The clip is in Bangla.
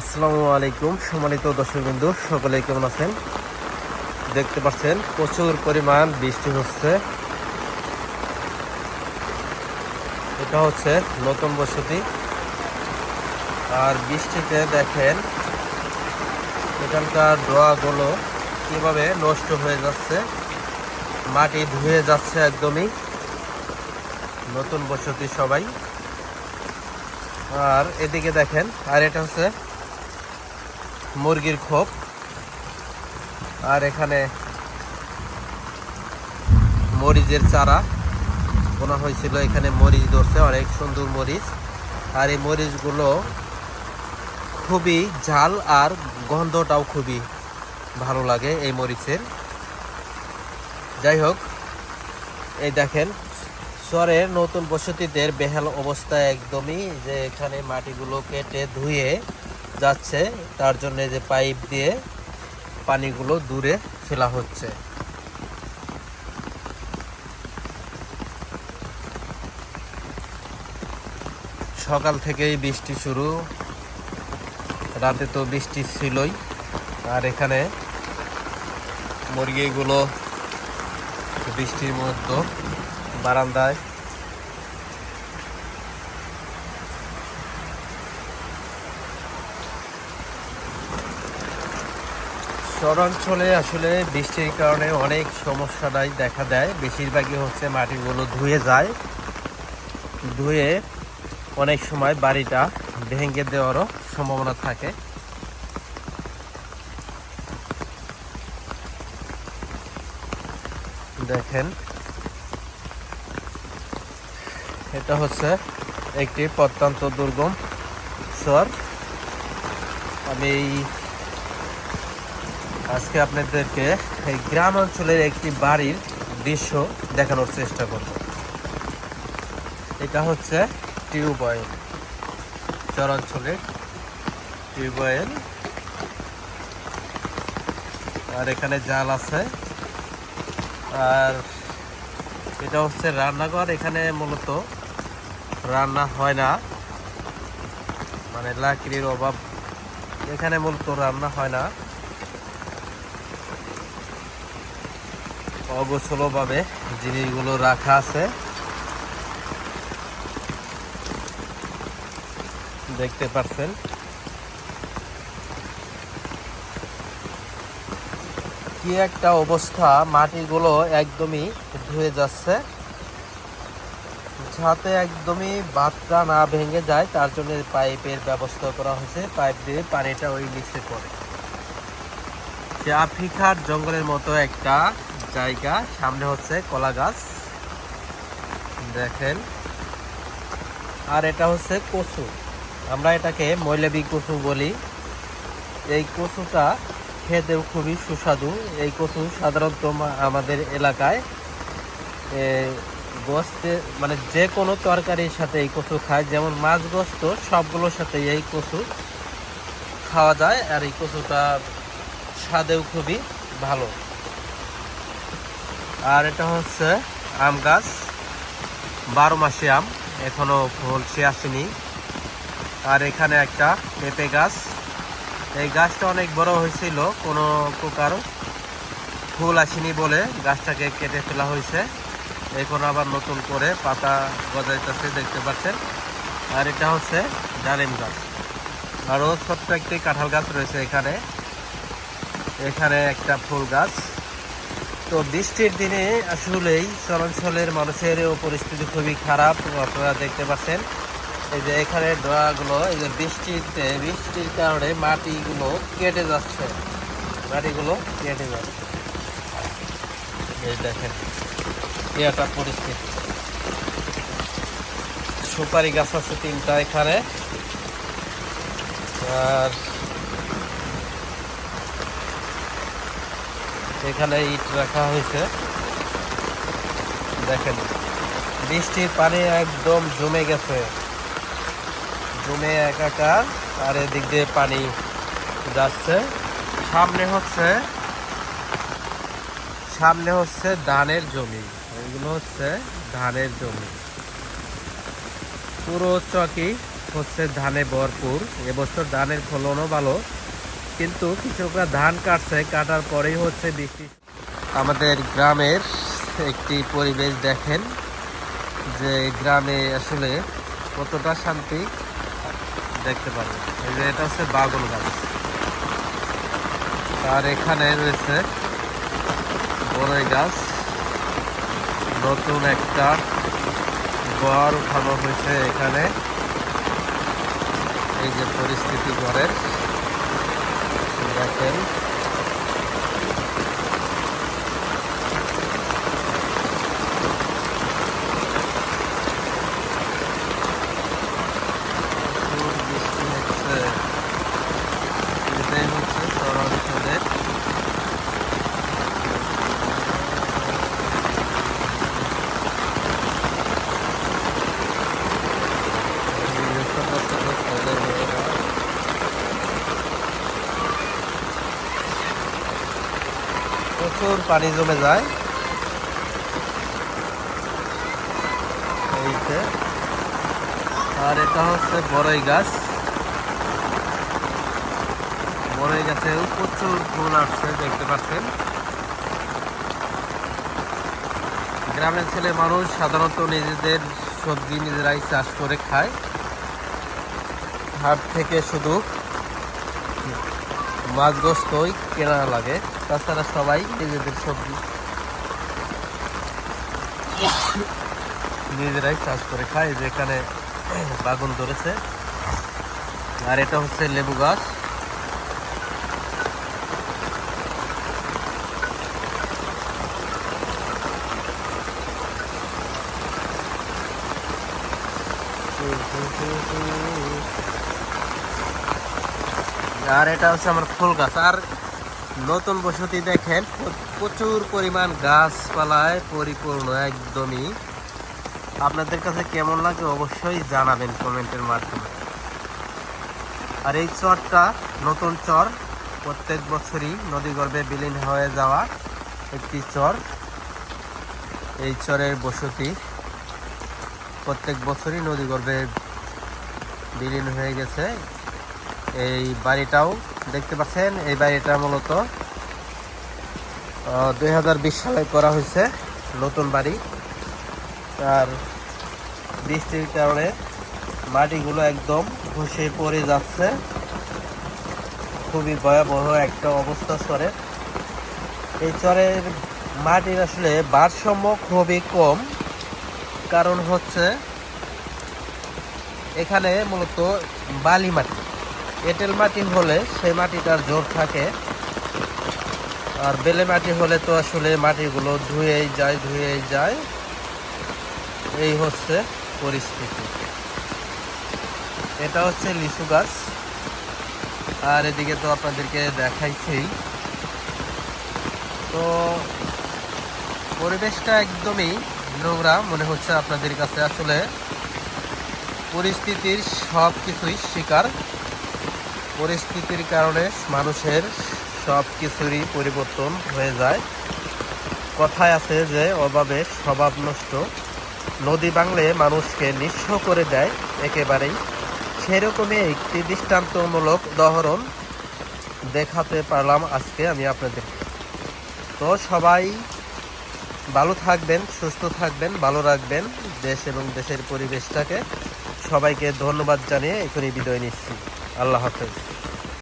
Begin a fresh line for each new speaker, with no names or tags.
আসসালামু আলাইকুম, সম্মানিত দর্শকবিন্দু, সকলে কেমন আছেন? দেখতে পাচ্ছেন, প্রচুর পরিমাণ বৃষ্টি হচ্ছে। এটা হচ্ছে নতুন বসতি। আর বৃষ্টিতে দেখেন, এখানকার ডোয়াগুলো কীভাবে নষ্ট হয়ে যাচ্ছে, মাটি ধুয়ে যাচ্ছে একদমই। নতুন বসতি সবাই। আর এদিকে দেখেন, আর এটা হচ্ছে মুরগির খোপ। আর এখানে মরিচের চারা। বোনা হয়েছিল, এখানে মরিচ ধরছে, অনেক সুন্দর মরিচ। আর এই মরিচগুলো খুবই ঝাল আর গন্ধটাও খুবই ভালো লাগে এই মরিচের। যাই হোক, এই দেখেন, চরের নতুন বসতিদের বেহাল অবস্থা একদমই যে এখানে মাটিগুলো কেটে ধুয়ে যাচ্ছে, তার জন্য যে পাইপ দিয়ে পানিগুলো দূরে ফেলা হচ্ছে। সকাল থেকেই বৃষ্টি শুরু। রাতে তো বৃষ্টি ছিলই। আর এখানে মুরগিগুলো বৃষ্টির মধ্যে বারান্দায় শহরাঞ্চলে আসলে বৃষ্টির কারণে অনেক সমস্যাটাই দেখা দেয়। বেশিরভাগই হচ্ছে মাটিগুলো ধুয়ে যায়। ধুয়ে অনেক সময় বাড়িটা ভেঙে দেওয়ারও সম্ভাবনা থাকে। দেখেন। এটা হচ্ছে একটি প্রত্যন্ত দুর্গম শহর। আমি এই- আজকে আপনাদেরকে এই গ্রাম অঞ্চলের একটি বাড়ির দৃশ্য দেখানোর চেষ্টা করব। এটা হচ্ছে টিউবওয়েল চরাঞ্চলের টিউবওয়েল। আর এখানে জাল আছে। আর এটা হচ্ছে রান্নাঘর। এখানে মূলত রান্না হয় না। মানে লাকড়ির অভাব। এখানে মূলত রান্না হয় না। অগোছলভাবে জিনিসগুলো রাখা আছে। দেখতে পাচ্ছেন। কি একটা অবস্থা, মাটিগুলো একদমই ধুয়ে যাচ্ছে। যাতে একদমই বাতটা না ভেঙে যায়, তার জন্য পাইপের ব্যবস্থা করা হয়েছে। পাইপ দিয়ে পানিটা ওই নিচে পড়ে। যে আফ্রিকার জঙ্গলের মতো একটা জায়গা, সামনে হচ্ছে কলা গাছ। দেখেন। আর এটা হচ্ছে কচু। আমরা এটাকে মৈলাবি কচু বলি। এই কচুটা খেতেও খুবই সুস্বাদু। এই কচু সাধারণত আমাদের এলাকায় গোস্তে মানে যে কোনো তরকারির সাথে এই কচু খায়। যেমন মাছ গোস্ত, সবগুলোর সাথে এই কচু খাওয়া যায়। আর এই কচুটা স্বাদেও খুবই ভালো। আর এটা হচ্ছে আম গাছ। বারো মাসে আম, এখনও ফলসে আসেনি। আর এখানে একটা পেঁপে গাছ। এই গাছটা অনেক বড় হয়েছিল, কোনো প্রকার ফুল আসেনি বলে গাছটাকে কেটে ফেলা হয়েছে। এখন আবার নতুন করে পাতা গজাইতেছে, দেখতে পাচ্ছেন। আর এটা হচ্ছে ডালিম গাছ। আরও ছোট্ট একটি কাঁঠাল গাছ রয়েছে এখানে। এখানে একটা ফুল গাছ। তো বৃষ্টির দিনে আসলেই চরাঞ্চলের মানুষের পরিস্থিতি খুবই খারাপ, আপনারা দেখতে পাচ্ছেন। এই যে এখানে ডোয়াগুলো এই যে বৃষ্টিতে, বৃষ্টির কারণে মাটিগুলো কেটে যাচ্ছে। মাটিগুলো কেটে যাচ্ছে। এই দেখেন, কি একটা পরিস্থিতি। সুপারি গাছ আছে তিনটা এখানে। আর এখানে ইট রাখা হয়েছে। দেখেন, বৃষ্টির পানি একদম জমে গেছে। জমে একাকার, আর এদিক দিয়ে পানি যাচ্ছে। সামনে হচ্ছে সামনে হচ্ছে ধানের জমি। এগুলো হচ্ছে ধানের জমি। পুরো চকি হচ্ছে ধানে ভরপুর। এবছর ধানের ফলনও ভালো। কিন্তু কৃষকরা ধান কাটছে, কাটার পরেই হচ্ছে বৃষ্টি। আমাদের গ্রামের একটি পরিবেশ দেখেন, যে গ্রামে আসলে কতটা শান্তি দেখতে পারবেন এই যে এটা হচ্ছে বাগল গাছ। আর এখানে রয়েছে বড়ই গাছ। নতুন একটা গড় উঠানো হয়েছে এখানে। এই যে পরিস্থিতি ঘরের। দেখেন প্রচুর বৃষ্টি হচ্ছে এটাই হচ্ছে শহরাঞ্চলের এই ছোট ছোট ছেলে মেয়েরা প্রচুর পানি জমে যায়। এই যে। আর এটা হচ্ছে বড়ই গাছ। বড়ই গাছেও প্রচুর ফুল আসছে, দেখতে পাচ্ছেন। গ্রামের ছেলে মানুষ সাধারণত নিজেদের সবজি নিজেরাই চাষ করে খায়। হাট থেকে শুধু মাছ গোস্তই কেনা লাগে। তাছাড়া সবাই নিজেদের সবজি নিজেরাই চাষ করে খায়। যেখানে বাগুন ধরেছে। আর এটা হচ্ছে লেবু গাছ। আর এটা হচ্ছে আমার ফুল গাছ। আর নতুন বসতি দেখেন, প্রচুর পরিমাণ গাছপালায় পরিপূর্ণ একদমই। আপনাদের কাছে কেমন লাগে অবশ্যই জানাবেন কমেন্টের মাধ্যমে। আর এই চরটা নতুন চর, প্রত্যেক বছরই নদী নদীগর্ভে বিলীন হয়ে যাওয়া একটি চর। এই চরের বসতি প্রত্যেক বছরই নদী নদীগর্ভে বিলীন হয়ে গেছে। এই বাড়িটাও দেখতে পাচ্ছেন, এই বাড়িটা মূলত দু হাজার বিশ সালে করা হয়েছে নতুন বাড়ি। আর বৃষ্টির কারণে মাটিগুলো একদম ধসে পড়ে যাচ্ছে। খুবই ভয়াবহ একটা অবস্থা চরে। এই চরের মাটির আসলে ভারসাম্য খুবই কম। কারণ হচ্ছে, এখানে মূলত বালি মাটি। এঁটেল মাটি হলে সেই মাটিটার জোর থাকে। আর বেলে মাটি হলে তো আসলে মাটিগুলো ধুয়েই যায় ধুয়েই যায়। এই হচ্ছে পরিস্থিতি। এটা হচ্ছে লিচু গাছ। আর এদিকে তো আপনাদেরকে দেখাইছি। তো পরিবেশটা একদমই নোংরা মনে হচ্ছে আপনাদের কাছে। আসলে পরিস্থিতির সব কিছুই শিকার। পরিস্থিতির কারণে মানুষের সব কিছুরই পরিবর্তন হয়ে যায়। কথায় আছে যে, অভাবে স্বভাব নষ্ট। নদী বাংলে মানুষকে নিঃস্ব করে দেয় একেবারেই। সেরকমই একটি দৃষ্টান্তমূলক উদাহরণ দেখাতে পারলাম আজকে আমি আপনাদের। তো সবাই ভালো থাকবেন, সুস্থ থাকবেন, ভালো রাখবেন দেশ এবং দেশের পরিবেশটাকে। সবাইকে ধন্যবাদ জানিয়ে এখনই বিদায় নিচ্ছি। আল্লাহ হাফেজ।